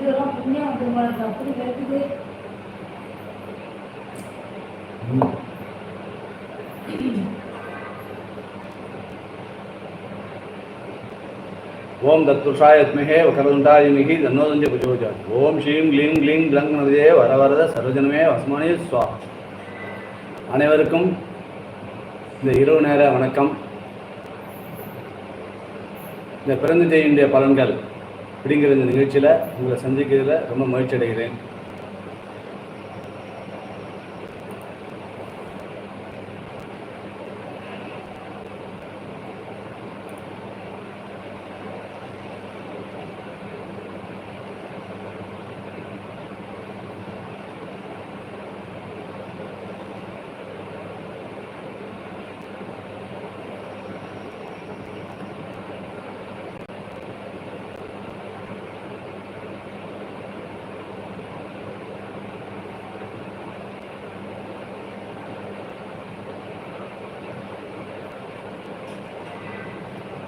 இதெல்லாம் புண்ணியம் பெருமாளுக்கு அப்படி கிடைக்குது ஓம் தத்துஷாயத்மிகே யத்மஹே வகரதுண்டாயிமிகி தன்னோதஞ்ச புஜோஜா ஓம் ஸ்ரீம் க்ளீம் க்ளீம் கிளங்கனதே வரவரத சர்வஜனமே வஸ்மனே சுவா அனைவருக்கும் இந்த இரவு நேர வணக்கம். இந்த பிறந்த தேதியுடைய பலன்கள். அப்படிங்கிற இந்த நிகழ்ச்சியில் உங்களை சந்திக்கிறதுல ரொம்ப மகிழ்ச்சி அடைகிறேன்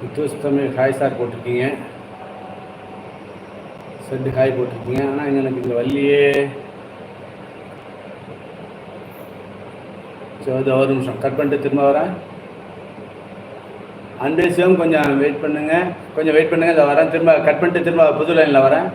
வித்தூஸ் தமிழ் ஹாய் சார் போட்டிருக்கீங்க. செட்டு ஹாய் போட்டிருக்கீங்க. ஆனால் எனக்கு இங்கே வள்ளியே சரி அது ஒரு நிமிஷம். கட் பண்ணிட்டு திரும்ப வரேன். அன்பே சிவம் கொஞ்சம் வெயிட் பண்ணுங்கள் கொஞ்சம் வெயிட் பண்ணுங்கள் இதை வரேன். திரும்ப கட் பண்ணிட்டு திரும்ப புது லைனில் வரேன்.